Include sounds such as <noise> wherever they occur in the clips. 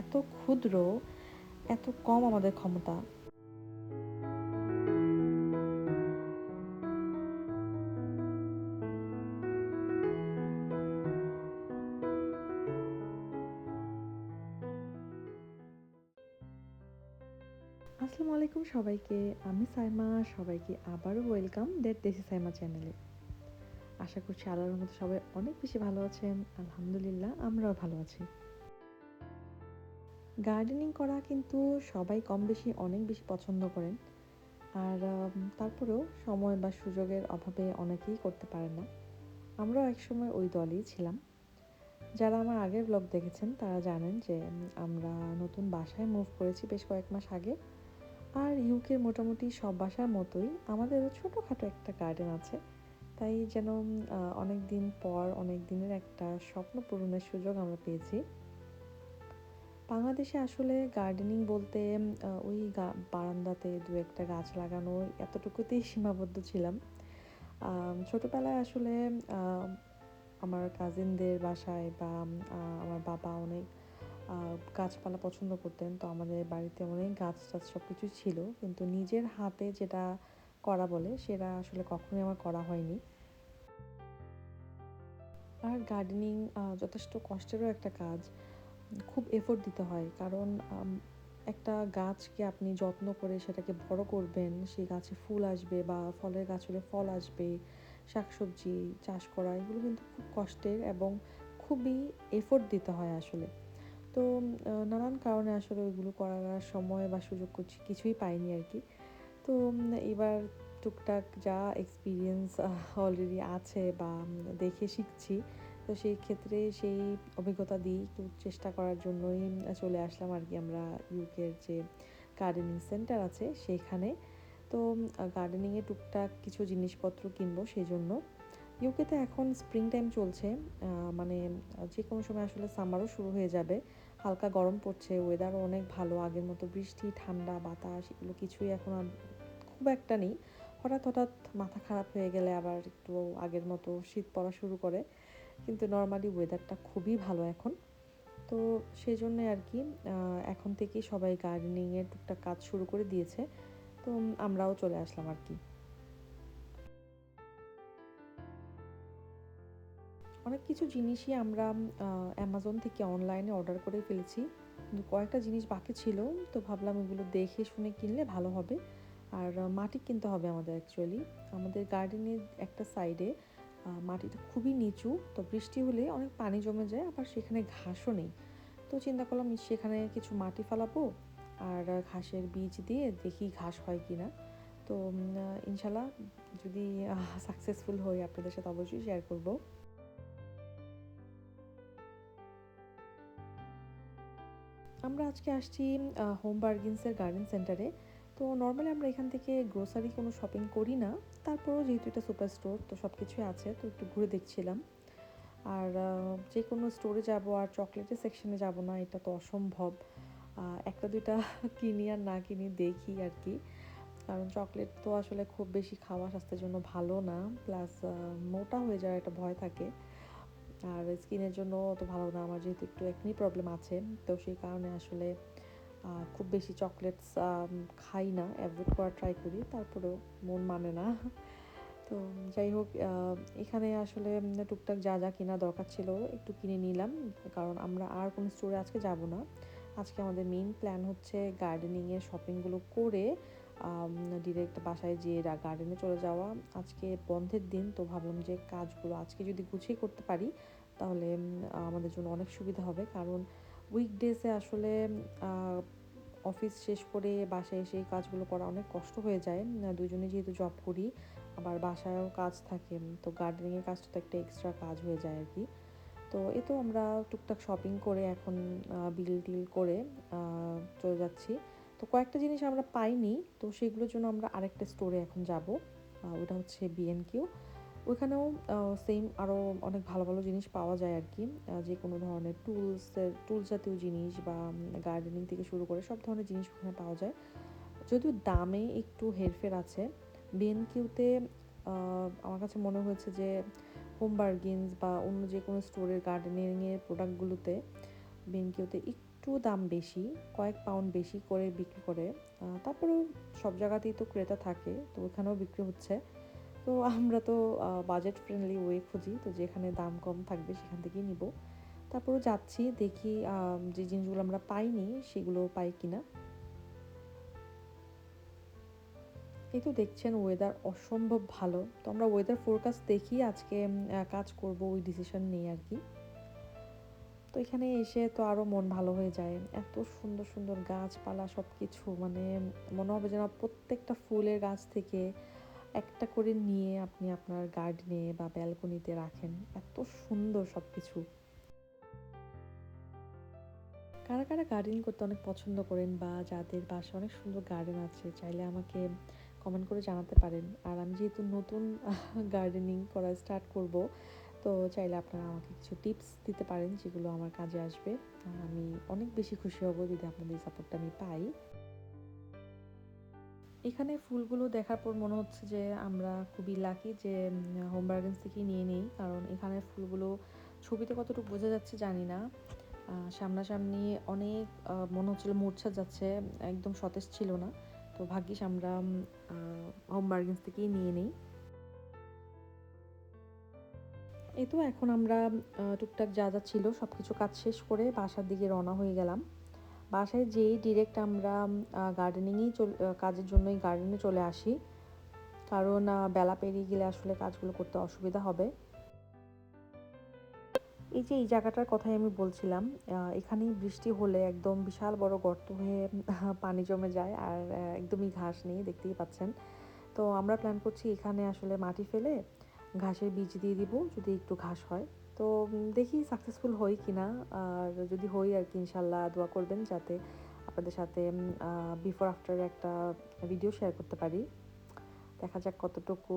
এত ক্ষুদ্র, এত কম আমাদের ক্ষমতা। আসসালামু আলাইকুম সবাইকে, আমি সাইমা, সবাইকে আবারও ওয়েলকাম ডেট দেশি সাইমা চ্যানেলে। আশা করছি আল্লাহর মতো সবাই অনেক বেশি ভালো আছেন, আলহামদুলিল্লাহ আমরাও ভালো আছি। গার্ডেনিং করা কিন্তু সবাই কম বেশি অনেক বেশি পছন্দ করেন। আর তারপরেও সময় বা সুযোগের অভাবে অনেকেই করতে পারেন না। আমরাও একসময় ওই দলেই ছিলাম। যারা আমার আগের ব্লগ দেখেছেন, তারা জানেন যে আমরা নতুন বাসায় মুভ করেছি বেশ কয়েক মাস আগে। আর ইউকের মোটামুটি সব বাসার মতোই আমাদেরও ছোটোখাটো একটা গার্ডেন আছে। তাই যেন অনেক দিন পর অনেক দিনের একটা স্বপ্ন পূরণের সুযোগ আমরা পেয়েছি। বাংলাদেশে আসলে গার্ডেনিং বলতে ওই বারান্দাতে দু একটা গাছ লাগানো এতটুকুতেই সীমাবদ্ধ ছিলাম। ছোটোবেলায় আসলে আমার কাজিনদের বাসায় বা আমার বাবা অনেক গাছপালা পছন্দ করতেন। তো আমাদের বাড়িতে অনেক গাছ টাছ সব কিছু ছিল। কিন্তু নিজের হাতে যেটা করা বলে, সেটা আসলে কখনোই আমার করা হয়নি। আর গার্ডেনিং যথেষ্ট কষ্টেরও একটা কাজ। খুব এফোর্ট দিতে হয়। কারণ একটা গাছকে আপনি যত্ন করে সেটাকে বড় করবেন, সেই গাছে ফুল আসবে বা ফলের গাছ হলে ফল আসবে, শাকসবজি চাষ করা, এগুলো কিন্তু খুব কষ্টের এবং খুবই এফোর্ট দিতে হয় আসলে। তো নানান কারণে আসলে ওইগুলো করার সময় বা সুযোগ করছি, কিছুই পাইনি আর কি। তো এবার টুকটাক যা এক্সপিরিয়েন্স অলরেডি আছে বা দেখে শিখছি তো সেই ক্ষেত্রে সেই অভিজ্ঞতা দিয়ে একটু চেষ্টা করার জন্যই চলে আসলাম আর কি আমরা ইউকের যে গার্ডেনিং সেন্টার আছে সেইখানে তো গার্ডেনিংয়ে টুকটাক কিছু জিনিসপত্র কিনবো সেই জন্য ইউকেতে এখন স্প্রিং টাইম চলছে মানে যে কোনো সময় আসলে সামারও শুরু হয়ে যাবে। হালকা গরম পড়ছে ওয়েদারও অনেক ভালো, আগের মতো বৃষ্টি, ঠান্ডা, বাতাস, এগুলো কিছুই এখন আর খুব একটা নেই। হঠাৎ হঠাৎ মাথা খারাপ হয়ে গেলে আবার একটু আগের মতো শীত পড়া শুরু করে। কিন্তু নর্মালি ওয়েদারটা খুবই ভালো এখন। তো সেই জন্যে আর কি এখন থেকেই সবাই গার্ডেনিংয়ের টুকটাক কাজ শুরু করে দিয়েছে। তো আমরাও চলে আসলাম আর কি। অনেক কিছু জিনিসই আমরা অ্যামাজন থেকে অনলাইনে অর্ডার করে ফেলেছি। কয়েকটা জিনিস বাকি ছিল, তো ভাবলাম এগুলো দেখে শুনে কিনলে ভালো হবে। আর মাটি কিনতে হবে আমাদের অ্যাকচুয়ালি আমাদের গার্ডেনের একটা সাইডে মাটিটা খুবই নিচু, তো বৃষ্টি হলে অনেক পানি জমে যায়, আবার সেখানে ঘাসও নেই। তো চিন্তা করলাম সেখানে কিছু মাটি ফালাবো, আর ঘাসের বীজ দিয়ে দেখি ঘাস হয় কি না তো ইনশাল্লাহ যদি সাকসেসফুল হই আপনাদের সাথে অবশ্যই শেয়ার করব। আমরা আজকে আসছি হোম বার্গিন্সের গার্ডেন সেন্টারে তো নর্মালি আমরা এখান থেকে গ্রোসারি কোনো শপিং করি না। তারপরও যেহেতু এটা সুপার স্টোর তো সব কিছুই আছে, তো একটু ঘুরে দেখছিলাম। আর যে কোনো স্টোরে যাব আর চকলেটের সেকশনে যাব না, এটা তো অসম্ভব। একটা দুইটা <laughs> কিনি আর না কিনি দেখি আর কি। কারণ চকলেট তো আসলে খুব বেশি খাওয়া স্বাস্থ্যের জন্য ভালো না প্লাস মোটা হয়ে যাওয়ার একটা ভয় থাকে। আর স্কিনের জন্য তো ভালো না, আমার যেহেতু একটু একনি প্রবলেম আছে, তো সেই কারণে আসলে খুব বেশি চকলেটস খাই না অ্যাভয়েড করা ট্রাই করি, তারপরেও মন মানে না। তো যাই হোক এখানে আসলে টুকটাক যা যা কেনা দরকার ছিল একটু কিনে নিলাম, কারণ আমরা আর কোনো স্টোরে আজকে যাব না। আজকে আমাদের মেইন প্ল্যান হচ্ছে গার্ডেনিংয়ের শপিংগুলো করে ডিরেক্ট বাসায় যেয়ে গার্ডেনে চলে যাওয়া। আজকে বন্ধের দিন, তো ভাবলাম যে কাজগুলো আজকে যদি গুছিয়ে করতে পারি, তাহলে আমাদের জন্য অনেক সুবিধা হবে। কারণ উইকডেজে আসলে অফিস শেষ করে বাসায় এসে এই কাজগুলো করা অনেক কষ্ট হয়ে যায়। দুজনে যেহেতু জব করি, আবার বাসায়ও কাজ থাকে, তো গার্ডেনিংয়ের কাজটা তো একটা এক্সট্রা কাজ হয়ে যায় আর কি। তো এ তো আমরা টুকটাক শপিং করে এখন বিল টিল করে চলে যাচ্ছি। তো কয়েকটা জিনিস আমরা পাইনি, তো সেগুলোর জন্য আমরা আরেকটা স্টোরে এখন যাব ওটা হচ্ছে বিএনকিউ ওইখানেও সেম আরও অনেক ভালো ভালো জিনিস পাওয়া যায় আর কি। যে কোনো ধরনের টুলসের টুলস জাতীয় জিনিস বা গার্ডেনিং থেকে শুরু করে সব ধরনের জিনিস ওখানে পাওয়া যায়। যদিও দামে একটু হেরফের আছে বিএনকিউতে আমার কাছে মনে হয়েছে যে হোম বার্গিনস বা অন্য যে কোনো স্টোরের গার্ডেনিংয়ের প্রোডাক্টগুলোতে বিএনকিউতে একটু দাম বেশি, কয়েক পাউন্ড বেশি করে বিক্রি করে। তারপরেও সব জায়গাতেই তো ক্রেতা থাকে, তো ওখানেও বিক্রি হচ্ছে। তো আমরা তো বাজেট ফ্রেন্ডলি ওয়ে খুঁজি, তো যেখানে দাম কম থাকবে সেখান থেকেই নিব। তারপরেও যাচ্ছি, দেখি যে জিনিসগুলো আমরা পাইনি সেগুলো পাই কিনা। এই তো দেখছেন ওয়েদার অসম্ভব ভালো। তো আমরা ওয়েদার ফোরকাস্ট দেখি, আজকে কাজ করব, ওই ডিসিশন নেই আর কি। তো এখানে এসে তো আরও মন ভালো হয়ে যায়। এত সুন্দর সুন্দর গাছপালা সব কিছু মানে মনে হবে যেন প্রত্যেকটা ফুলের গাছ থেকে একটা করে নিয়ে আপনি আপনার গার্ডেনে বা ব্যালকনিতে রাখেন। এত সুন্দর সব কিছু কারা কারা গার্ডেনিং করতে অনেক পছন্দ করেন বা যাদের বাসায় অনেক সুন্দর গার্ডেন আছে, চাইলে আমাকে কমেন্ট করে জানাতে পারেন। আর আমি যেহেতু নতুন <laughs> গার্ডেনিং করা স্টার্ট করব, তো চাইলে আপনারা আমাকে কিছু টিপস দিতে পারেন যেগুলো আমার কাজে আসবে। আমি অনেক বেশি খুশি হব যদি আপনাদের সাপোর্টটা আমি পাই। এখানে ফুলগুলো দেখার পর মনে হচ্ছে যে আমরা খুবই লাকি যে হোম গার্ডেন্স থেকে নিয়ে নিই। কারণ এখানে ফুলগুলো ছবিতে কতটুকু বোঝা যাচ্ছে জানি না। সামনাসামনি অনেক মনে হচ্ছিল মূর্ছা যাচ্ছে, একদম সতেজ ছিল না। তো ভাগ্যিস আমরা হোম বার্গেন্স থেকেই নিয়ে নিই। এই তো এখন আমরা টুকটাক যা যা ছিল সব কিছু কাজ শেষ করে বাসার দিকে রওনা হয়ে গেলাম। বাসায় যেই ডিরেক্ট আমরা আহ, কাজের জন্যই গার্ডেনে চলে আসি। কারণ বেলা পেরিয়ে গেলে আসলে কাজগুলো করতে অসুবিধা হবে। এই যে এই জায়গাটার কথাই আমি বলছিলাম এখানেই বৃষ্টি হলে একদম বিশাল বড় গর্ত হয়ে পানি জমে যায় আর একদমই ঘাস নেই দেখতেই পাচ্ছেন। তো আমরা প্ল্যান করছি এখানে আসলে মাটি ফেলে ঘাসের বীজ দিয়ে দিব যদি একটু ঘাস হয়। তো দেখি সাকসেসফুল হই কিনা। আর যদি হই আর কি ইনশাল্লাহ দোয়া করবেন যাতে আপনাদের সাথে বিফোর আফটার একটা ভিডিও শেয়ার করতে পারি। দেখা যাক কতটুকু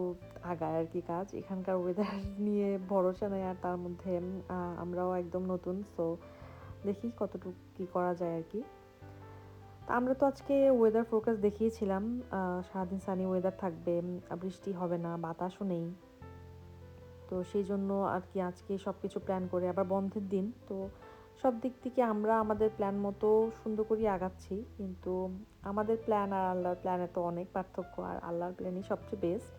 আগায় আর কি কাজ। এখানকার ওয়েদার <laughs> নিয়ে ভরসা নেই আর তার মধ্যে আমরাও একদম নতুন। সো দেখি কতটুকু, কি করা যায় আর কি তা আমরা তো আজকে ওয়েদার ফোরকাস্ট দেখিয়েছিলাম। সারাদিন সানি ওয়েদার থাকবে। বৃষ্টি হবে না, বাতাসও নেই। তো সেই জন্য আর কি আজকে সব কিছু প্ল্যান করে, আবার বন্ধের দিন, তো সব দিক থেকে আমরা আমাদের প্ল্যান মতো সুন্দর করে আগাচ্ছি, কিন্তু আমাদের প্ল্যান আর আল্লাহর প্ল্যানে তো অনেক পার্থক্য, আর আল্লাহর প্ল্যানই সবচেয়ে বেস্ট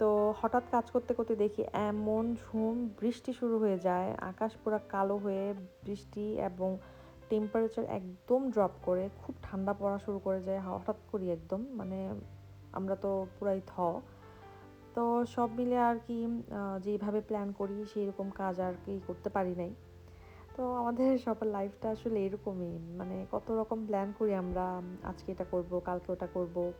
তো হঠাৎ কাজ করতে করতে দেখি এমন ঝুম বৃষ্টি শুরু হয়ে যায়, আকাশ পুরো কালো হয়ে বৃষ্টি এবং টেম্পারেচার একদম ড্রপ করে, খুব ঠান্ডা পড়া শুরু করে যায়, হঠাৎ করি একদম মানে আমরা তো পুরাই থ। তো সব মিলে আর কি আহ, যেইভাবে প্ল্যান করি সেই রকম কাজ আর কি করতে পারি নাই। তো আমাদের <laughs> সবার লাইফটা আসলে এরকমই মানে কত রকম প্ল্যান করি আমরা আজকে এটা করব কালকে ওটা করব।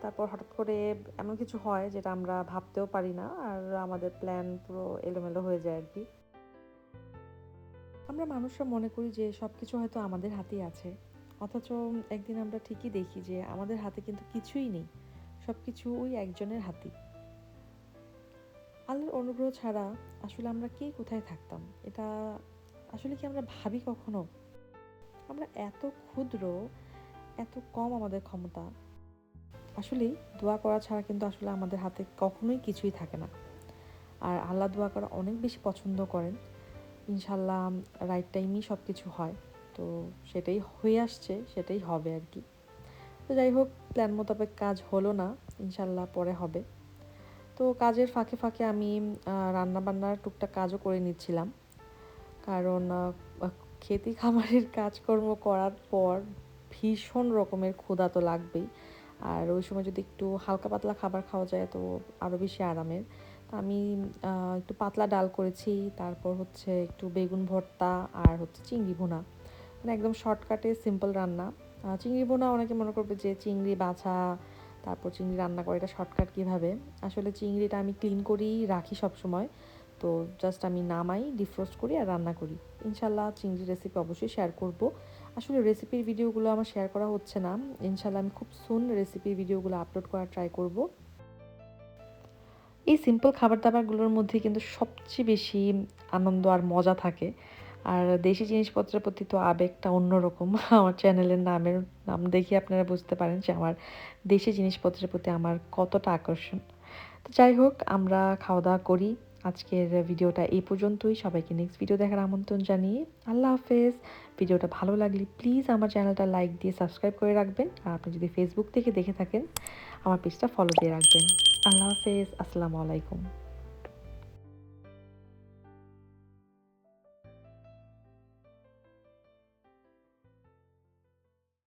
তারপর হঠাৎ করে এমন কিছু হয় যেটা আমরা ভাবতেও পারি না আর আমাদের প্ল্যান পুরো এলোমেলো হয়ে যায় আর কি। আমরা মানুষরা মনে করি যে সব কিছু হয়তো আমাদের হাতেই আছে। অথচ একদিন আমরা ঠিকই দেখি যে আমাদের হাতে কিন্তু কিছুই নেই সব কিছু ওই একজনের হাতেই। আল্লাহর অনুগ্রহ ছাড়া আসলে আমরা কে কোথায় থাকতাম? এটা আসলে কি আমরা ভাবি কখনো? আমরা এত ক্ষুদ্র, এত কম আমাদের ক্ষমতা। আসলে দোয়া করা ছাড়া কিন্তু আসলে আমাদের হাতে কখনোই কিছুই থাকে না। আর আল্লাহ দোয়া করা অনেক বেশি পছন্দ করেন। ইনশাল্লাহ রাইট টাইমই সব কিছু হয়। তো সেটাই হয়ে আসছে, সেটাই হবে আর কি। তো যাই হোক প্ল্যান মোতাবেক কাজ হলো না। ইনশাল্লাহ পরে হবে। তো কাজের ফাঁকে ফাঁকে আমি রান্না বান্নার টুকটাক কাজও করে নিচ্ছিলাম। কারণ খেতি খামারের কাজকর্ম করার পর ভীষণ রকমের ক্ষুধা তো লাগবেই। আর ওই সময় যদি একটু হালকা পাতলা খাবার খাওয়া যায় তো আরও বেশি আরামের। আমি একটু পাতলা ডাল করেছি, তারপর হচ্ছে একটু বেগুন ভর্তা আর হচ্ছে চিংড়ি ভুনা। মানে একদম শর্টকাটে সিম্পল রান্না। চিংড়ি ভুনা অনেকে মনে করবে যে চিংড়ি, বাছা তারপর চিংড়ি রান্না করে, এটা শর্টকাট কীভাবে? আসলে চিংড়িটা আমি ক্লিন করেই রাখি সব সময় তো জাস্ট আমি নামাই ডিফ্রোস্ট করি আর রান্না করি। ইনশাল্লাহ চিংড়ি রেসিপি অবশ্যই শেয়ার করব। আসলে রেসিপির ভিডিওগুলো আমার শেয়ার করা হচ্ছে না। ইনশাল্লাহ আমি খুব সুন রেসিপির ভিডিওগুলো আপলোড করার ট্রাই করব। এই সিম্পল খাবার দাবারগুলোর মধ্যে কিন্তু সবচেয়ে বেশি আনন্দ আর মজা থাকে। আর দেশি জিনিসপত্রের প্রতি তো আবেগটা অন্যরকম। <laughs> আমার চ্যানেলের নামের, নাম দেখে আপনারা বুঝতে পারেন যে আমার দেশি জিনিসপত্রের প্রতি আমার কতটা আকর্ষণ। তো যাই হোক, আমরা খাওয়া দাওয়া করি। আজকের ভিডিওটা এই পর্যন্তই। সবাইকে নেক্সট ভিডিও দেখার আমন্ত্রণ জানিয়ে আল্লাহ হাফেজ। ভিডিওটা ভালো লাগলে প্লিজ আমার চ্যানেলটা লাইক দিয়ে সাবস্ক্রাইব করে রাখবেন। আর আপনি যদি ফেসবুক থেকে দেখে থাকেন, আমার পেজটা ফলো দিয়ে রাখবেন। আল্লাহ হাফেজ। আসসালামু আলাইকুম।